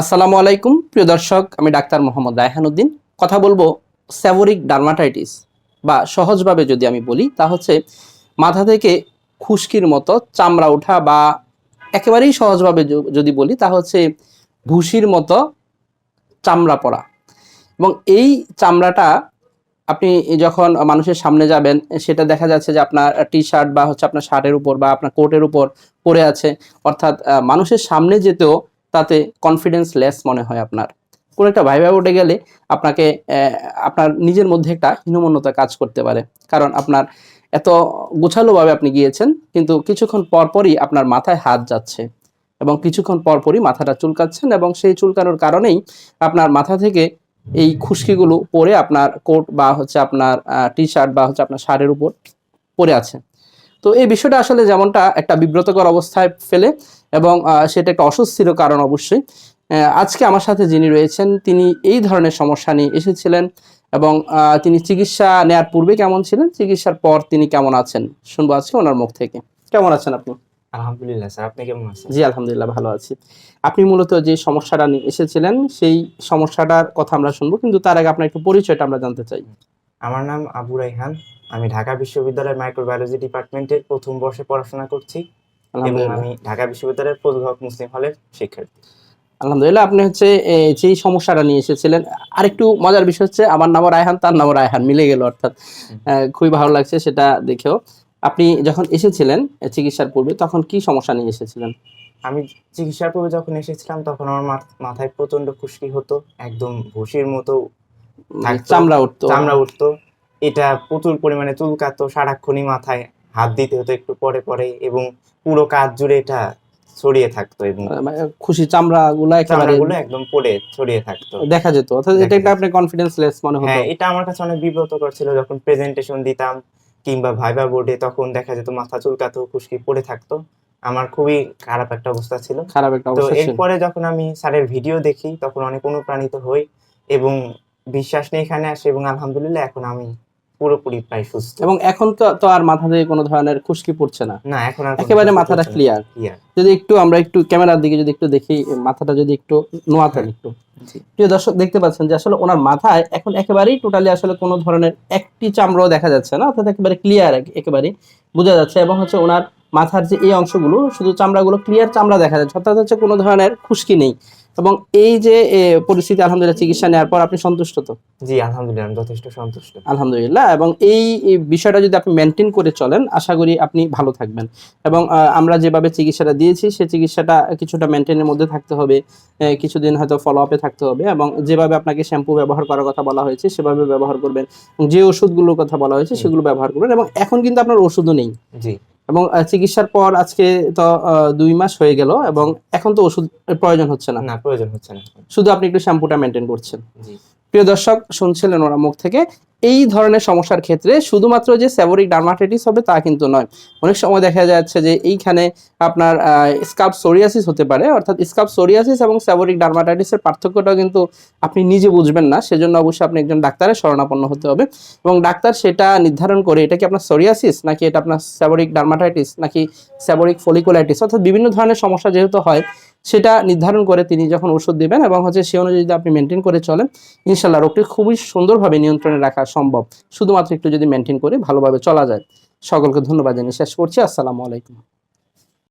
আসসালামু আলাইকুম, প্রিয় দর্শক, আমি ডাক্তার মোহাম্মদ রায়হানুদ্দিন কথা বলব স্যাভরিক ডার্মাটাইটিস, বা সহজভাবে যদি আমি বলি, তা হচ্ছে মাথা থেকে খুশকির মতো চামড়া ওঠা বা একেবারেই সহজভাবে যদি বলি, তা হচ্ছে ভুসির মতো চামড়া পড়া। এবং এই চামড়াটা আপনি যখন মানুষের সামনে যাবেন, সেটা দেখা যাচ্ছে যে আপনার টি শার্ট বা হচ্ছে আপনার শার্টের উপর বা আপনার কোটের উপর পরে আছে। অর্থাৎ মানুষের সামনে যেতেও তাতে কনফিডেন্স লেস মনে হয় আপনার। কোনো একটা ভাইবা উঠে গেলে আপনাকে আপনার নিজের মধ্যে একটা হীনমন্যতা কাজ করতে পারে। কারণ আপনার এত গোছালোভাবে আপনি গিয়েছেন, কিন্তু কিছুক্ষণ পরপরই আপনার মাথায় হাত যাচ্ছে এবং কিছুক্ষণ পরপরই মাথাটা চুলকাচ্ছেন এবং সেই চুলকানোর কারণেই আপনার মাথা থেকে এই খুশকিগুলো পরে আপনার কোট বা হচ্ছে আপনার টি শার্ট বা হচ্ছে আপনার শার্টের উপর পরে আছে। তো এই বিষয়টা আসলে যেমনটা একটা বিব্রতকর অবস্থায় ফেলে এবং সেটা একটা অস্বস্তির কারণ অবশ্যই। আজকে আমার সাথে যিনি রয়েছেন তিনি এই ধরনের সমস্যা নিয়ে এসেছিলেন এবং তিনি চিকিৎসা নেয়ার পূর্বে কেমন ছিলেন চিকিৎসার পর তিনি কেমন আছেন শুনব আজকে ওনার মুখ থেকে। কেমন আছেন আপনি? আলহামদুলিল্লাহ স্যার আপনি কেমন আছেন? জি আলহামদুলিল্লাহ ভালো আছি। আপনি মূলত যে সমস্যাটা নিয়ে এসেছিলেন সেই সমস্যাটার কথা আমরা শুনব কিন্তু তার আগে আপনার একটু পরিচয়টা আমরা জানতে চাই। আমার নাম আবু রাইহান আমি ঢাকা বিশ্ববিদ্যালয়ের মাইক্রোবায়োলজি ডিপার্টমেন্টের প্রথম বর্ষে পড়াশোনা করছি এবং আমি ঢাকা বিশ্ববিদ্যালয়ের প্রতিভাগ মুসলিম হলের শিক্ষার্থী। আলহামদুলিল্লাহ আপনি হচ্ছে যেই সমস্যাটা নিয়ে এসেছিলেন আরেকটু মজার বিষয় হচ্ছে আমার নামও রায়হান তার নামও রায়হান মিলে গেল অর্থাৎ খুবই ভালো লাগছে সেটা দেখেও। আপনি যখন এসেছিলেন চিকিৎসার পূর্বে তখন কি সমস্যা নিয়ে এসেছিলেন? আমি চিকিৎসার পূর্বে যখন এসেছিলাম তখন আমার মাথায় প্রচণ্ড খুশকি হতো একদম ভুসির মতো চামড়া উঠতো। চামড়া উঠতো। এটা প্রচুর পরিমাণে চুলকাতো সারাক্ষণই মাথায়। হাত দিতে হতো একটু পরে পরে এবং পুরো কাজ জুড়ে এটা ছড়িয়ে থাকতো এবং মানে খুশি চামড়া গুলা একেবারে একদম পড়ে ছড়িয়ে থাকতো। দেখা যেত। অর্থাৎ এটা একটা আপনার কনফিডেন্স লেস মনে হতো। হ্যাঁ এটা আমার কাছে অনেক বিব্রতকর ছিল যখন প্রেজেন্টেশন দিতাম কিংবা ভাইবা বোর্ডে তখন দেখা যেত মাথা চুলকাতো খুশকি পড়ে থাকতো। আমার খুবই খারাপ একটা অবস্থা ছিল। খারাপ একটা তো অবস্থা ছিল। এরপরে যখন আমি স্যারের ভিডিও দেখি তখন অনেক অনুপ্রাণিত হই এবং বিশ্বাস নিয়ে এখানে আসি এবং আলহামদুলিল্লাহ এখন আমি পুরোপুরি প্রায় সুস্থ। এবং এখন তো তো আর মাথা থেকে কোনো ধরনের খুশকি পড়ছে না। না এখন আর একেবারে মাথাটা ক্লিয়ার যদি একটু আমরা একটু ক্যামেরার দিকে যদি একটু দেখি মাথাটা যদি একটু নোয়াতেন একটু। জি। প্রিয় দর্শক দেখতে পাচ্ছেন যে আসলে ওনার মাথায় এখন একেবারেই টোটালি আসলে কোনো ধরনের একটি চামড়াও দেখা যাচ্ছে না অর্থাৎ একেবারে ক্লিয়ার একেবারে বোঝা যাচ্ছে এবং হচ্ছে ওনার মাথার যে এই অংশগুলো শুধু চামড়াগুলো ক্লিয়ার চামড়া দেখা যাচ্ছে অর্থাৎ হচ্ছে কোনো ধরনের খুশকি নেই। এবং এই যে পরিস্থিতি আলহামদুলিল্লাহ চিকিৎসা নেওয়ার পর আপনি সন্তুষ্ট তো? জি আলহামদুলিল্লাহ আমি যথেষ্ট সন্তুষ্ট। আলহামদুলিল্লাহ এবং এই বিষয়টা যদি আপনি মেনটেন করে চলেন আশা করি আপনি ভালো থাকবেন। এবং আমরা যেভাবে চিকিৎসাটা দিয়েছি সেই চিকিৎসাটা কিছুটা মেনটেনের মধ্যে থাকতে হবে কিছুদিন হয়তো ফলো আপে থাকতে হবে এবং যেভাবে আপনাকে শ্যাম্পু ব্যবহার করার কথা বলা হয়েছে সেভাবে ব্যবহার করবেন। যে ওষুধগুলোর কথা বলা হয়েছে সেগুলো ব্যবহার করবেন এবং এখন কিন্তু আপনার ওষুধও নেই। জি। এবং চিকিৎসার পর আজকে তো আহ, দুই মাস হয়ে গেল এবং এখন তো ওষুধ প্রয়োজন হচ্ছে না। না প্রয়োজন হচ্ছে না। শুধু আপনি একটু শ্যাম্পুটা মেনটেন করছেন। জি। প্রিয় দর্শক, শুনছিলেন ওরা মুখ থেকে, এই ধরনের সমস্যার ক্ষেত্রে শুধুমাত্র যে সেভরিক ডার্মাটাইটিস হবে তা কিন্তু নয়। অনেক সময় দেখা যাচ্ছে যে এইখানে আপনার স্কাপ সোরিয়াসিস হতে পারে, অর্থাৎ স্কাপ সোরিয়াসিস এবং সেভরিক ডার্মাটাইটিসের পার্থক্যটাও কিন্তু আপনি নিজে বুঝবেন না, সেজন্য অবশ্যই আপনি একজন ডাক্তারের শরণাপন্ন হতে হবে। এবং ডাক্তার সেটা নির্ধারণ করে এটা কি আপনার সোরিয়াসিস নাকি এটা আপনার সেভরিক ডার্মাটাইটিস নাকি সেভরিক ফলিকুলাইটিস অর্থাৎ বিভিন্ন ধরনের সমস্যা যেহেতু হয় সেটা নির্ধারণ করে তিনি যখন ওষুধ দেবেন এবং হচ্ছে সে অনুযায়ী যদি আপনি মেনটেন করে চলেন ইনশাল্লাহ রোগটি খুবই সুন্দরভাবে নিয়ন্ত্রণে রাখা সম্ভব। শুধুমাত্র একটু যদি মেনটেন করে ভালোভাবে চলা যায়। সকলকে ধন্যবাদ জানিয়ে শেষ করছি। আসসালামু আলাইকুম।